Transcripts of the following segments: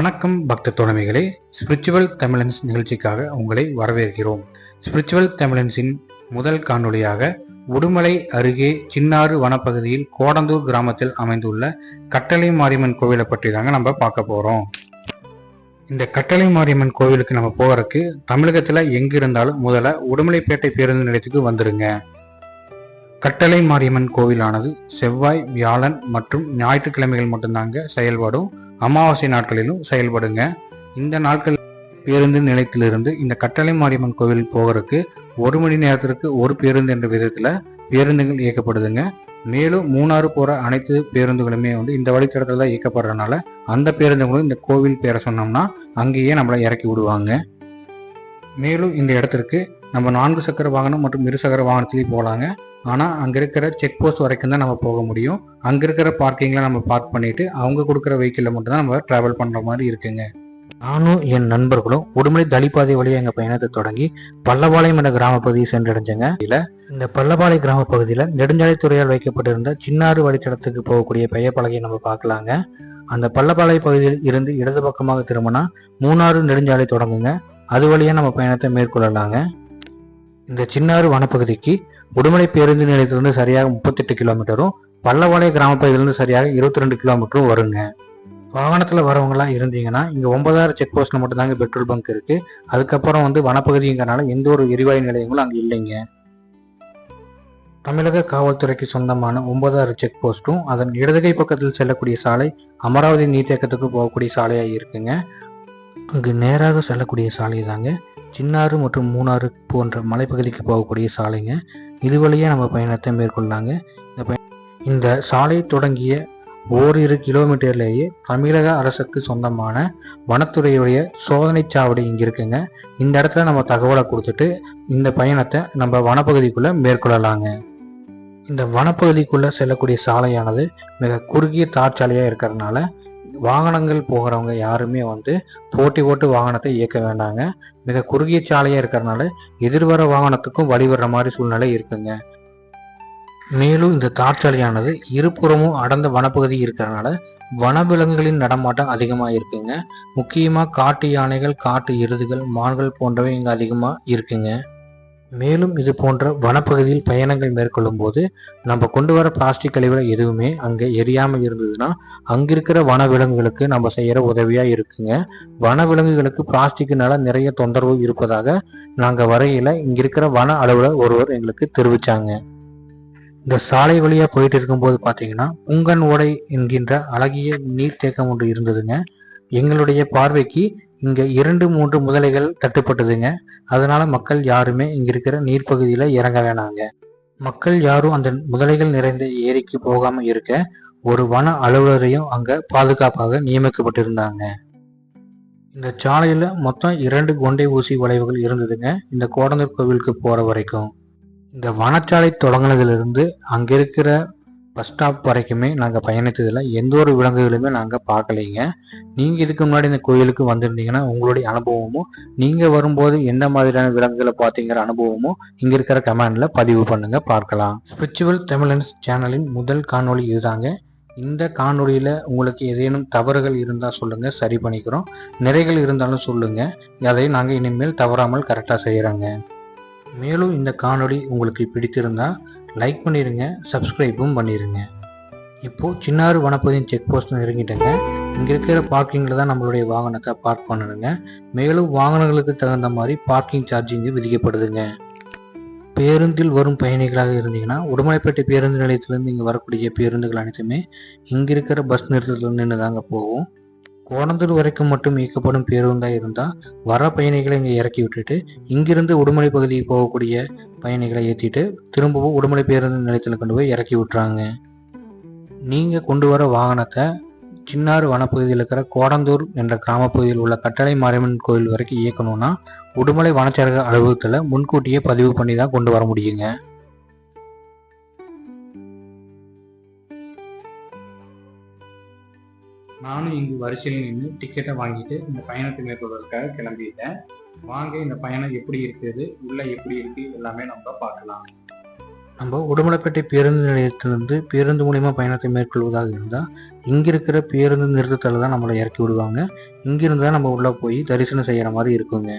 வணக்கம் பக்த தோழமைகளே. ஸ்பிரிச்சுவல் தமிழன்ஸ் நிகழ்ச்சிக்காக உங்களை வரவேற்கிறோம். ஸ்பிரிச்சுவல் தமிழன்ஸின் முதல் காணொளியாக உடுமலை அருகே சின்னாறு வனப்பகுதியில் கோடந்தூர் கிராமத்தில் அமைந்துள்ள கட்டளை மாரியம்மன் கோவிலை பற்றி தாங்க நம்ம பார்க்க போறோம். இந்த கட்டளை மாரியம்மன் கோவிலுக்கு நம்ம போகிறதுக்கு தமிழகத்துல எங்கே இருந்தாலும் முதல்ல உடுமலைப்பேட்டை பேருந்து நிலையத்துக்கு வந்துருங்க. கட்டளை மாரியம்மன் கோவிலானது செவ்வாய் வியாழன் மற்றும் ஞாயிற்றுக்கிழமைகள் மட்டும்தாங்க செயல்படும். அமாவாசை நாட்களிலும் செயல்படுங்க. இந்த நாட்கள் பேருந்து நிலையத்திலிருந்து இந்த கட்டளை மாரியம்மன் கோவில் போகிறதுக்கு ஒரு மணி நேரத்திற்கு ஒரு பேருந்து என்ற விதத்தில் பேருந்துகள் இயக்கப்படுதுங்க. மேலும் மூணாறு போகிற அனைத்து பேருந்துகளுமே வந்து இந்த வழித்தடத்தில் தான் இயக்கப்படுறதுனால அந்த பேருந்துகளும் இந்த கோவில் பேரை சொன்னோம்னா அங்கேயே நம்மளை இறக்கி விடுவாங்க. மேலும் இந்த இடத்திற்கு நம்ம நான்கு சக்கர வாகனம் மற்றும் இரு சக்கர வாகனத்துலேயும் போகலாங்க ஆனால் அங்கே இருக்கிற செக் போஸ்ட் வரைக்கும் தான் நம்ம போக முடியும். அங்கே இருக்கிற பார்க்கிங்கில் நம்ம பார்க் பண்ணிவிட்டு அவங்க கொடுக்குற வெஹிக்கிளில் மட்டும்தான் நம்ம ட்ராவல் பண்ணுற மாதிரி இருக்குங்க. நானும் என் நண்பர்களும் உடுமலை தளிப்பாதை வழியாக எங்கள் பயணத்தை தொடங்கி பல்லபாளையம் என்ற கிராம பகுதியை சென்றடைஞ்சங்க. இதில் இந்த பல்லபாளை கிராம பகுதியில் நெடுஞ்சாலைத்துறையால் வைக்கப்பட்டிருந்த சின்னாறு வழித்தடத்துக்கு போகக்கூடிய பெயர் பலகையை நம்ம பார்க்கலாங்க. அந்த பல்லபாளை பகுதியில் இருந்து இடது பக்கமாக திரும்பினா மூணாறு நெடுஞ்சாலை தொடங்குங்க. அது வழியாக நம்ம பயணத்தை மேற்கொள்ளலாங்க. இந்த சின்னாறு வனப்பகுதிக்கு உடுமலை பேருந்து நிலையத்திலிருந்து சரியாக முப்பத்தெட்டு கிலோமீட்டரும் பல்லவாளைய கிராம பகுதியிலிருந்து சரியாக இருபத்தி ரெண்டு கிலோமீட்டரும் வருங்க. வாகனத்தில் வரவங்களாம் இருந்தீங்கன்னா இங்கே ஒன்பதாயிரம் செக் போஸ்ட்டில் மட்டும்தாங்க பெட்ரோல் பங்க் இருக்கு. அதுக்கப்புறம் வந்து வனப்பகுதிங்கிறனால எந்த ஒரு எரிவாயு நிலையங்களும் அங்கே இல்லைங்க. தமிழக காவல்துறைக்கு சொந்தமான ஒன்பதாயிரம் செக் போஸ்ட்டும் அதன் இடதுகை பக்கத்தில் செல்லக்கூடிய சாலை அமராவதி நீர்த்தேக்கத்துக்கு போகக்கூடிய சாலையாக இருக்குங்க. அங்கு நேராக செல்லக்கூடிய சாலை தாங்க சின்னாறு மற்றும் மூணாறு போன்ற மலைப்பகுதிக்கு போகக்கூடிய சாலைங்க. இது வழியாக நம்ம பயணத்தை மேற்கொள்ளாங்க இந்த இந்த சாலை தொடங்கிய ஓரிரு கிலோமீட்டர்லேயே தமிழக அரசுக்கு சொந்தமான வனத்துறையுடைய சோதனை சாவடி இங்கே இருக்குங்க. இந்த இடத்துல நம்ம தகவலை கொடுத்துட்டு இந்த பயணத்தை நம்ம வனப்பகுதிக்குள்ளே மேற்கொள்ளலாங்க. இந்த வனப்பகுதிக்குள்ளே செல்லக்கூடிய சாலையானது மிக குறுகிய தார்ச்சாலையாக இருக்கிறதுனால வாகனங்கள் போகிறவங்க யாருமே வந்து போட்டி போட்டு வாகனத்தை இயக்க வேண்டாங்க. மிக குறுகிய சாலையாக இருக்கிறனால எதிர்வர வாகனத்துக்கும் வழிவர்ற மாதிரி சூழ்நிலை இருக்குங்க. மேலும் இந்த தார்ச்சாலையானது இருபுறமும் அடர்ந்த வனப்பகுதி இருக்கிறனால வனவிலங்குகளின் நடமாட்டம் அதிகமாக இருக்குங்க. முக்கியமாக காட்டு யானைகள் காட்டு எருதுகள் மான்கள் போன்றவை இங்கே அதிகமாக இருக்குங்க. மேலும் இது போன்ற வனப்பகுதியில் பயணங்கள் மேற்கொள்ளும் போது நம்ம கொண்டு வர பிளாஸ்டிக் கழிவுகள் எதுவுமே அங்கே எரியாமல் இருந்ததுன்னா அங்கே இருக்கிற வனவிலங்குகளுக்கு நம்ம செய்கிற உதவியாக இருக்குங்க. வனவிலங்குகளுக்கு பிளாஸ்டிக்னால நிறைய தொந்தரவு இருப்பதாக நாங்கள் வரையில் இங்கே இருக்கிற வன அலுவலர் ஒருவர் எங்களுக்கு தெரிவித்தாங்க இந்த சாலை வழியாக போயிட்டு இருக்கும்போது பார்த்தீங்கன்னா புங்கன் ஓடை என்கின்ற அழகிய நீர்த்தேக்கம் ஒன்று இருந்ததுங்க. எங்களுடைய பார்வைக்கு இங்கே இரண்டு மூன்று முதலைகள் தட்டுப்பட்டதுங்க. அதனால மக்கள் யாருமே இங்கே இருக்கிற நீர்ப்பகுதியில் இறங்க வேணாங்க. மக்கள் யாரும் அந்த முதலைகள் நிறைந்த ஏரிக்கு போகாமல் இருக்க ஒரு வன அலுவலரையும் அங்கே பாதுகாப்பாக நியமிக்கப்பட்டிருந்தாங்க. இந்த சாலையில் மொத்தம் இரண்டு கொண்டை ஊசி வளைவுகள் இருந்ததுங்க. இந்த கோடந்தூர் கோவிலுக்கு போகிற வரைக்கும். இந்த வனச்சாலை தொடங்கினதுலேருந்து அங்கே இருக்கிற பஸ் ஸ்டாப் வரைக்குமே நாங்கள் பயணித்ததில் எந்த ஒரு விலங்குகளுமே நாங்கள் பார்க்கலைங்க. நீங்கள் இதுக்கு முன்னாடி இந்த கோயிலுக்கு வந்திருந்தீங்கன்னா உங்களுடைய அனுபவமும் நீங்கள் வரும்போது எந்த மாதிரியான விலங்குகளை பார்த்தீங்கிற அனுபவமும் இங்கே இருக்கிற கமெண்டில் பதிவு பண்ணுங்கள் பார்க்கலாம். ஸ்பிரிச்சுவல் தமிழன்ஸ் சேனலின் முதல் காணொளி இதுதாங்க. இந்த காணொலியில் உங்களுக்கு ஏதேனும் தவறுகள் இருந்தால் சொல்லுங்கள் சரி பண்ணிக்கிறோம். நிறைகள் இருந்தாலும் சொல்லுங்கள் அதை நாங்கள் இனிமேல் தவறாமல் கரெக்டாக செய்கிறோங்க மேலும் இந்த காணொலி உங்களுக்கு பிடித்திருந்தால் லைக் பண்ணிடுங்க சப்ஸ்கிரைபும் பண்ணிடுங்க இப்போது சின்னாறு வனப்பகுதியின் செக் போஸ்ட் நெருங்கிட்டேங்க இங்கே இருக்கிற பார்க்கிங்கில் தான் நம்மளுடைய வாகனத்தை பார்க் பண்ணணுங்க. மேலும் வாகனங்களுக்கு தகுந்த மாதிரி பார்க்கிங் சார்ஜ் விதிக்கப்படுதுங்க. பேருந்தில் வரும் பயணிகளாக இருந்தீங்கன்னா உடுமலைப்பேட்டை பேருந்து நிலையத்திலேருந்து இங்கே வரக்கூடிய பேருந்துகள் அனைத்துமே இங்கே இருக்கிற பஸ் நிறுத்தத்தில் நின்று தாங்க போகும். கோணந்தூர் வரைக்கும் மட்டும் இயக்கப்படும் பேருந்தாக இருந்தால் வர பயணிகளை இங்கே இறக்கி விட்டுட்டு இங்கிருந்து உடுமலை பகுதிக்கு போகக்கூடிய பயணிகளை ஏற்றிட்டு திரும்பவும் உடுமலை பேருந்து நிலையத்தில் கொண்டு போய் இறக்கி விட்டுறாங்க. நீங்கள் கொண்டு வர வாகனத்தை சின்னாறு வனப்பகுதியில் இருக்கிற கோடந்தூர் என்ற கிராமப்பகுதியில் உள்ள கட்டளை மாரியம்மன் கோயில் வரைக்கும் இயக்கணும்னா உடுமலை வனச்சரக அலுவலகத்தில் முன்கூட்டியே பதிவு பண்ணி தான் கொண்டு வர முடியுங்க. நானும் இங்கு வரிசையில் நின்று டிக்கெட்டை வாங்கிட்டு இந்த பயணத்தை மேற்கொள்வதற்காக கிளம்பிட்டேன். வாங்க இந்த பயணம் எப்படி இருக்குது உள்ள எப்படி இருக்கு எல்லாமே நம்ம பார்க்கலாம். நம்ம உடுமலைப்பேட்டை பேருந்து நிலையத்திலிருந்து பேருந்து மூலியமாக பயணத்தை மேற்கொள்வதாக இருந்தால் இங்கே இருக்கிற பேருந்து நிறுத்தத்தில் தான் நம்மளை இறக்கி விடுவாங்க. இங்கிருந்து தான் நம்ம உள்ளே போய் தரிசனம் செய்கிற மாதிரி இருக்குங்க.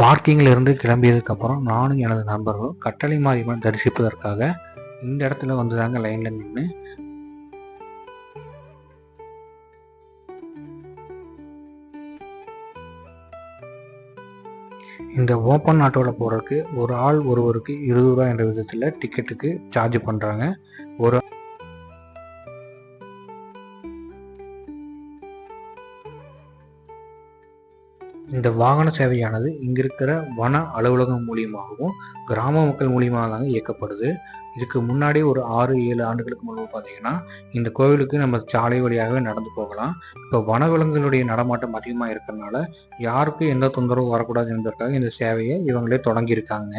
பார்க்கிங்கில் இருந்து கிளம்பியதுக்கப்புறம் நானும் எனது நண்பர்களும் கட்டளை மாரியம்மன் தரிசிப்பதற்காக இந்த இடத்துல வந்து தாங்க லைனில் நின்று இந்த ஓப்பன் ஆட்டோவில் போகிறதுக்கு ஒரு ஆள் ஒருவருக்கு இருபது ரூபா என்ற விதத்தில் டிக்கெட்டுக்கு சார்ஜ் பண்ணுறாங்க ஒரு இந்த வாகன சேவையானது இங்கே இருக்கிற வன அலுவலகம் மூலியமாகவும் கிராம மக்கள் மூலியமாக தாங்க இயக்கப்படுது. இதுக்கு முன்னாடி ஒரு ஆறு ஏழு ஆண்டுகளுக்கு முன்பு பார்த்தீங்கன்னா இந்த கோவிலுக்கு நம்ம சாலை வழியாகவே நடந்து போகலாம். இப்போ வனவிலங்குகளுடைய நடமாட்டம் அதிகமாக இருக்கிறதுனால யாருக்கும் எந்த தொந்தரவும் வரக்கூடாது என்பதற்காக இந்த சேவையை இவங்களே தொடங்கியிருக்காங்க.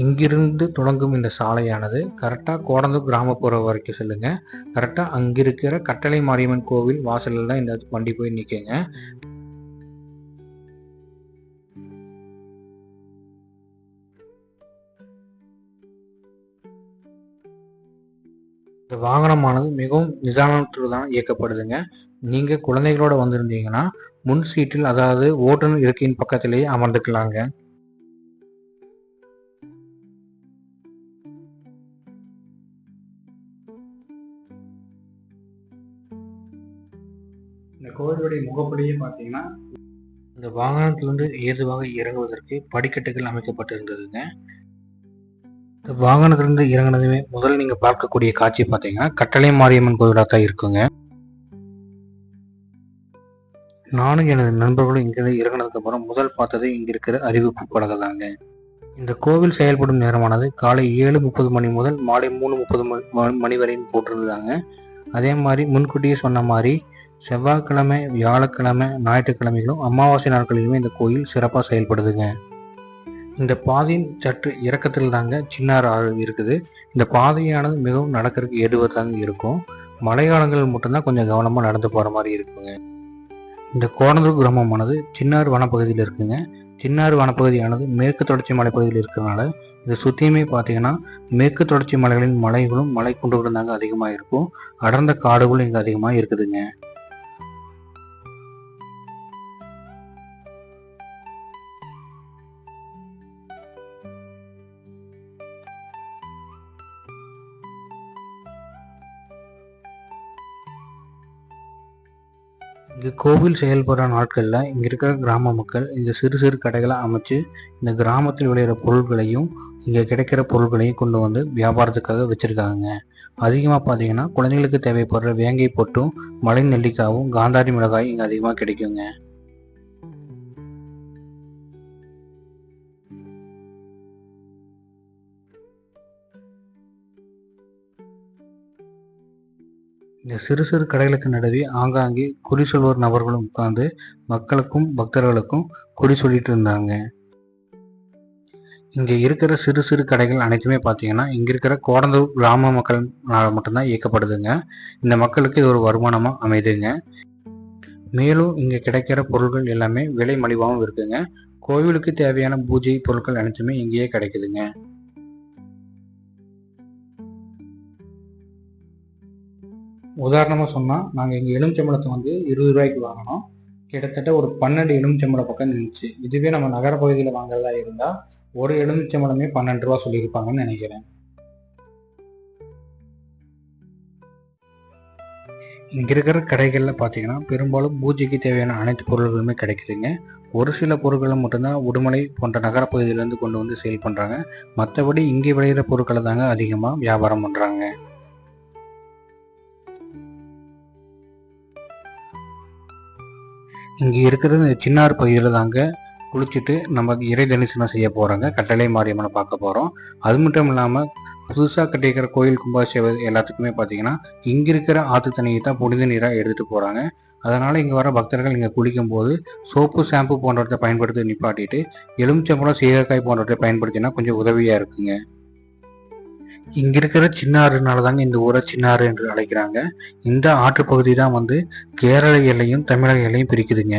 இங்கிருந்து தொடங்கும் இந்த சாலையானது கரெக்டாக கோடந்தூர் கிராமப்புறம் வரைக்கும் செல்லுங்க. கரெக்டாக அங்கே இருக்கிற கட்டளை மாரியம்மன் கோவில் வாசலில் தான் இந்த வண்டி போய் நிற்குங்க இந்த வாகனமானது மிகவும் நிதானத்துடன் இயக்கப்படுதுங்க. நீங்கள் குழந்தைகளோட வந்திருந்தீங்கன்னா முன் சீட்டில் அதாவது ஓட்டுநர் இருக்கையின் பக்கத்திலேயே அமர்ந்துக்கலாங்க. இந்த கோவிலுடைய முகப்படியே பார்த்தீங்கன்னா இந்த வாகனத்திலிருந்து ஏதுவாக இறங்குவதற்கு படிக்கட்டுகள் அமைக்கப்பட்டிருந்ததுங்க. இந்த வாகனத்திலிருந்து இறங்குனதுமே முதல்ல நீங்கள் பார்க்கக்கூடிய காட்சி பார்த்தீங்கன்னா கட்டளை மாரியம்மன் கோவிலாக தான் இருக்குங்க. நானும் எனது நண்பர்களும் இங்கிருந்து இறங்கினதுக்கப்புறம் முதல் பார்த்தது இங்கே இருக்கிற அறிவிப்பு பலகை தாங்க. இந்த கோவில் செயல்படும் நேரமானது காலை ஏழு முப்பது மணி முதல் மாலை மூணு முப்பது மணி வரையும் போட்டிருந்தாங்க. அதே மாதிரி முன்கூட்டியே சொன்ன மாதிரி செவ்வாய்க்கிழமை வியாழக்கிழமை ஞாயிற்றுக்கிழமைகளும் அமாவாசை நாட்களிலுமே இந்த கோயில் சிறப்பாக செயல்படுதுங்க. இந்த பாதையின் சற்று இறக்கத்தில் தாங்க சின்னார் ஆறு இருக்குது. இந்த பாதையானது மிகவும் நடக்கிறதுக்கு ஏதுவதாங்க இருக்கும். மழைக்காலங்கள் மட்டும்தான் கொஞ்சம் கவனமாக நடந்து போகிற மாதிரி இருக்குங்க. இந்த கோடந்தூர் கிராமமானது சின்னார் வனப்பகுதியில் இருக்குங்க. சின்னார் வனப்பகுதியானது மேற்கு தொடர்ச்சி மலைப்பகுதியில் இருக்கிறதுனால இதை சுற்றியுமே பார்த்தீங்கன்னா மேற்கு தொடர்ச்சி மலைகளின் மலைகளும் மலை குன்றுகளும் தாங்க அதிகமாக இருக்கும் அடர்ந்த காடுகளும் இங்கே அதிகமாக இருக்குதுங்க இங்கே கோவில் செயல்படுற நாட்களில் இங்கே இருக்கிற கிராம மக்கள் இந்த சிறு சிறு கடைகளை அமைச்சு இந்த கிராமத்தில் விளையிற பொருட்களையும் இங்கே கிடைக்கிற பொருட்களையும் கொண்டு வந்து வியாபாரத்துக்காக வச்சுருக்காங்க. அதிகமாக பார்த்தீங்கன்னா குழந்தைங்களுக்கு தேவைப்படுற வேங்கை பொட்டும் மலை நெல்லிக்காவும் காந்தாரி மிளகாயும் இங்கே அதிகமாக கிடைக்குங்க. இந்த சிறு சிறு கடைகளுக்கு நடுவே ஆங்காங்கே குறி சொல்வோர் நபர்களும் உட்கார்ந்து மக்களுக்கும் பக்தர்களுக்கும் குறி சொல்லிட்டு இருந்தாங்க. இங்கே இருக்கிற சிறு சிறு கடைகள் அனைத்துமே பார்த்தீங்கன்னா இங்கே இருக்கிற கோடந்தூர் கிராம மக்கள்னால் மட்டும்தான் இயக்கப்படுதுங்க. இந்த மக்களுக்கு இது ஒரு வருமானமாக அமைதுங்க. மேலும் இங்கே கிடைக்கிற பொருட்கள் எல்லாமே விலை மலிவாகவும் இருக்குங்க. கோவிலுக்கு தேவையான பூஜை பொருட்கள் அனைத்துமே இங்கேயே கிடைக்குதுங்க. உதாரணமாக சொன்னால் நாங்கள் இங்கே எலுமிச்சம்பழத்தை வந்து இருபது ரூபாய்க்கு வாங்கினோம். கிட்டத்தட்ட ஒரு பன்னெண்டு எலுமிச்சம்பழம் பக்கம் நின்றுச்சு இதுவே நம்ம நகரப்பகுதியில் வாங்குறதா இருந்தால் ஒரு எலுமிச்சம்பழமே பன்னெண்டு ரூபா சொல்லியிருப்பாங்கன்னு நினைக்கிறேன். இங்கே இருக்கிற கடைகளில் பார்த்தீங்கன்னா பெரும்பாலும் பூஜைக்கு தேவையான அனைத்து பொருள்களுமே கிடைக்குதுங்க. ஒரு சில பொருட்களை மட்டும்தான் உடுமலை போன்ற நகரப்பகுதியிலேருந்து கொண்டு வந்து சேல் பண்ணுறாங்க மற்றபடி இங்கே விளையிற பொருட்களை தாங்க அதிகமாக வியாபாரம் பண்ணுறாங்க இங்கே இருக்கிறது சின்னார் பகுதியில் தாங்க குளிச்சுட்டு நம்ம இறை தரிசனம் செய்ய போகிறாங்க கட்டளை மாரியம்மனை பார்க்க போகிறோம் அது மட்டும் இல்லாமல் புதுசாக கட்டியிருக்கிற கோயில் கும்பாசேவை எல்லாத்துக்குமே பார்த்தீங்கன்னா இங்கே இருக்கிற ஆற்று தண்ணியை தான் புனித நீராக எடுத்துகிட்டு போகிறாங்க அதனால் இங்கே வர பக்தர்கள் இங்கே குளிக்கும் போது சோப்பு ஷாம்பு போன்றவற்றை பயன்படுத்தி நிப்பாட்டிட்டு எலுமிச்சம்பழம் சீகக்காய் போன்றவற்றை பயன்படுத்தினா கொஞ்சம் உதவியாக இருக்குங்க. இங்க இருக்கிற சின்னாறுனால தாங்க இந்த ஊரை சின்னாறு என்று அழைக்கிறாங்க. இந்த ஆற்று பகுதி தான் வந்து கேரள எல்லையும் தமிழக எல்லையும் பிரிக்குதுங்க.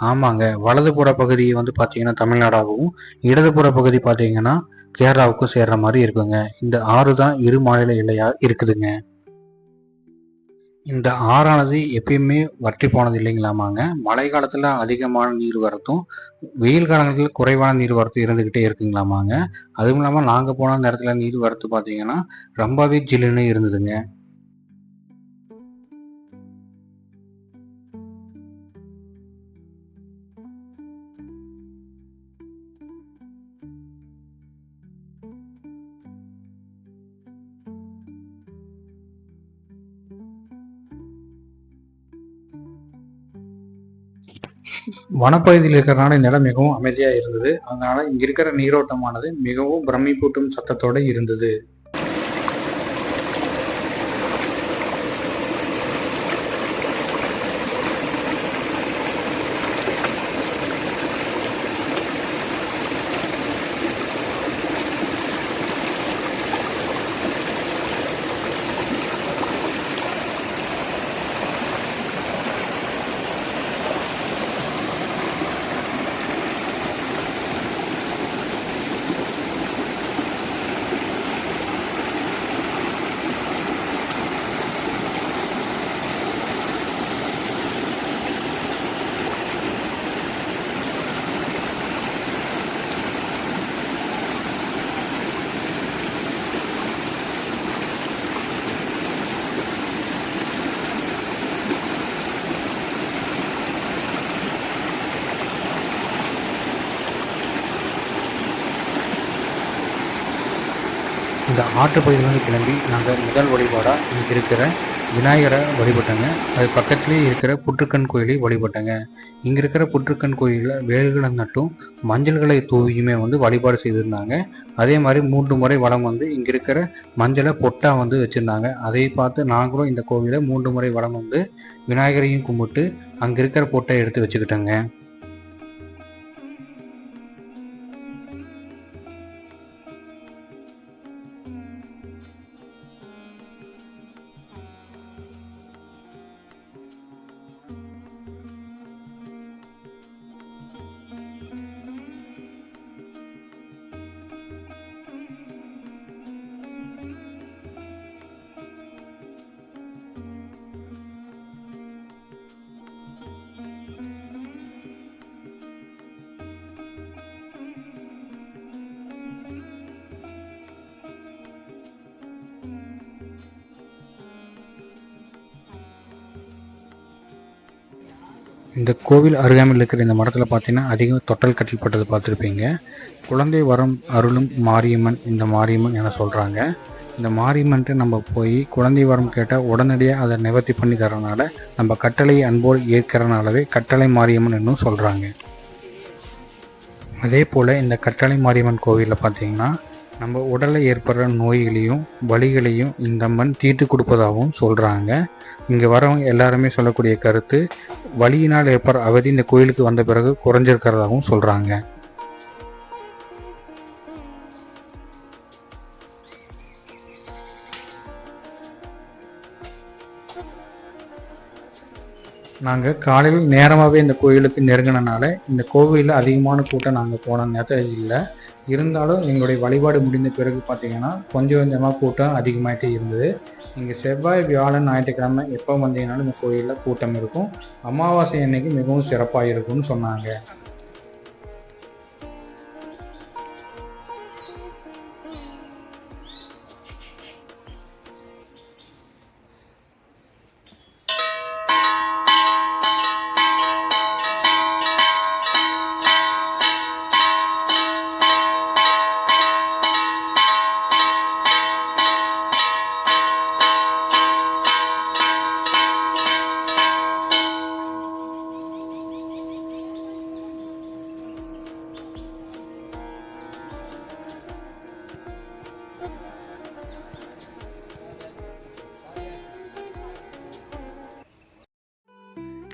ஆமாங்க. வலதுபுற பகுதியை வந்து பார்த்தீங்கன்னா தமிழ்நாடாகவும் இடதுபுற பகுதி பார்த்தீங்கன்னா கேரளாவுக்கும் சேர்ற மாதிரி இருக்குங்க. இந்த ஆறு தான் இரு மாநில எல்லையா இருக்குதுங்க. இந்த ஆறானது எப்பயுமே வற்றி போனது இல்லைங்களாமாங்க. மழை காலத்தில் அதிகமான நீர் வரத்தும் வெயில் காலங்களில் குறைவான நீர் வரத்தும் இருந்துக்கிட்டே இருக்குங்களாமாங்க. அதுவும் இல்லாமல் நாங்கள் போன நேரத்தில் நீர் வரத்து பார்த்தீங்கன்னா ரொம்பவே ஜில்லுன்னு இருந்ததுங்க. வனப்பகுதியில் இருக்கிறனால நிலம் மிகவும் அமைதியாக இருந்தது. அதனால இங்க இருக்கிற நீரோட்டமானது மிகவும் பிரமிப்பூட்டும் சத்தத்தோடு இருந்தது. ஆற்றுப்பகுதியிலேருந்து கிளம்பி நாங்கள் முதல் வழிபாடாக இங்கே இருக்கிற விநாயகரை வழிபட்டோங்க. அது பக்கத்துலேயே இருக்கிற புற்றுக்கண் கோயிலை வழிபட்டங்க. இங்கே இருக்கிற புற்றுக்கண் கோயிலில் வேல்களை நட்டும் மஞ்சள்களை தூவியுமே வந்து வழிபாடு செய்திருந்தாங்க. அதே மாதிரி மூன்று முறை வளம் வந்து இங்கே இருக்கிற மஞ்சளை பொட்டாக வந்து வச்சுருந்தாங்க. அதை பார்த்து நாங்களும் இந்த கோவிலை மூன்று முறை வளம் வந்து விநாயகரையும் கும்பிட்டு அங்கே இருக்கிற பொட்டை எடுத்து வச்சுக்கிட்டோங்க. இந்த கோவில் அருகாமையில் இருக்கிற இந்த மரத்தில் பார்த்தீங்கன்னா அதிகம் தொட்டல் கட்டில்பட்டது பார்த்துருப்பீங்க. குழந்தை வரம் அருளும் மாரியம்மன் இந்த மாரியம்மன் என சொல்கிறாங்க இந்த மாரியம்மன்ட்டு நம்ம போய் குழந்தை வரம் கேட்டால் உடனடியாக அதை நிவர்த்தி பண்ணி தரனால நம்ம கட்டளை அன்போடு ஏற்கிறனாலவே கட்டளை மாரியம்மன் என்னும் சொல்கிறாங்க அதே போல் இந்த கட்டளை மாரியம்மன் கோவிலில் பார்த்தீங்கன்னா நம்ம உடலில் ஏற்படுற நோய்களையும் வலிகளையும் இந்த அம்மன் தீர்த்து கொடுப்பதாகவும் சொல்கிறாங்க இங்கே வரவங்க எல்லாருமே சொல்லக்கூடிய கருத்து வழியினால் ஏற்படுற அவதி இந்த கோயிலுக்கு வந்த பிறகு குறைஞ்சிருக்கிறதாகவும் சொல்கிறாங்க நாங்கள் காலையில் நேரமாகவே இந்த கோயிலுக்கு நெருங்கினனால இந்த கோவிலில் அதிகமான கூட்டம் நாங்கள் போன நேரத்தில் இல்லை. இருந்தாலும் எங்களுடைய வழிபாடு முடிந்த பிறகு பார்த்தீங்கன்னா கொஞ்சம் கொஞ்சமாக கூட்டம் அதிகமாகிட்டே இருந்தது. இங்கே செவ்வாய் வியாழன் ஞாயிற்றுக்கிழமை எப்போ வந்தீங்கனாலும் இந்த கோயிலில் கூட்டம் இருக்கும். அமாவாசை அன்னைக்கு மிகவும் சிறப்பாக இருக்கும்னு சொன்னாங்க.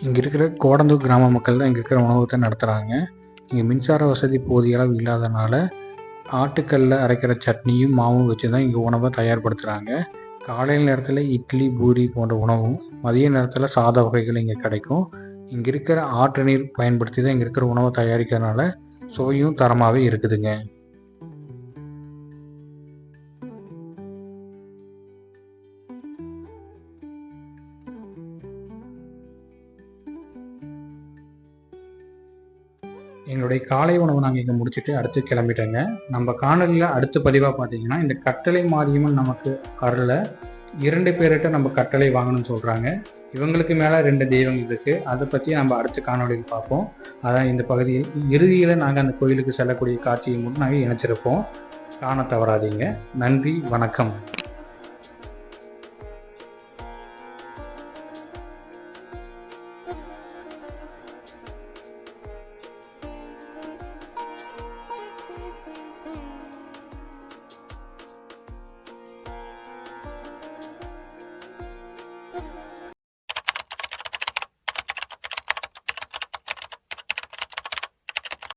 இங்கே இருக்கிற கோடந்தூர் கிராம மக்கள் தான் இங்கே இருக்கிற உணவகத்தை நடத்துகிறாங்க இங்கே மின்சார வசதி போதிய அளவு இல்லாதனால ஆட்டுக்கல்ல அரைக்கிற சட்னியும் மாவும் வச்சு தான் இங்கே உணவை தயார்படுத்துகிறாங்க காலையில் நேரத்தில் இட்லி பூரி போன்ற உணவும் மதிய நேரத்தில் சாத வகைகள் இங்கே கிடைக்கும். இங்கே இருக்கிற ஆற்று நீர் பயன்படுத்தி தான் இங்கே இருக்கிற உணவை தயாரிக்கிறதுனால சுவையும் தரமாகவே இருக்குதுங்க. எங்களுடைய காலை உணவு நாங்கள் இங்கே முடிச்சுட்டு அடுத்து கிளம்பிட்டோங்க. நம்ம காணொலியில் அடுத்த பதிவாக பார்த்தீங்கன்னா இந்த கட்டளை மாரியம்மன் நமக்கு அருளை இரண்டு பேர்கிட்ட நம்ம கட்டளை வாங்கணும்னு சொல்கிறாங்க இவங்களுக்கு மேலே ரெண்டு தெய்வங்கள் இருக்குது அதை பற்றி நம்ம அடுத்த காணொலியில் பார்ப்போம். அதான் இந்த பகுதியில் இறுதியில் நாங்கள் அந்த கோயிலுக்கு செல்லக்கூடிய காட்சியை மட்டும் நாங்கள் இணைச்சிருப்போம். காண தவறாதீங்க. நன்றி வணக்கம்.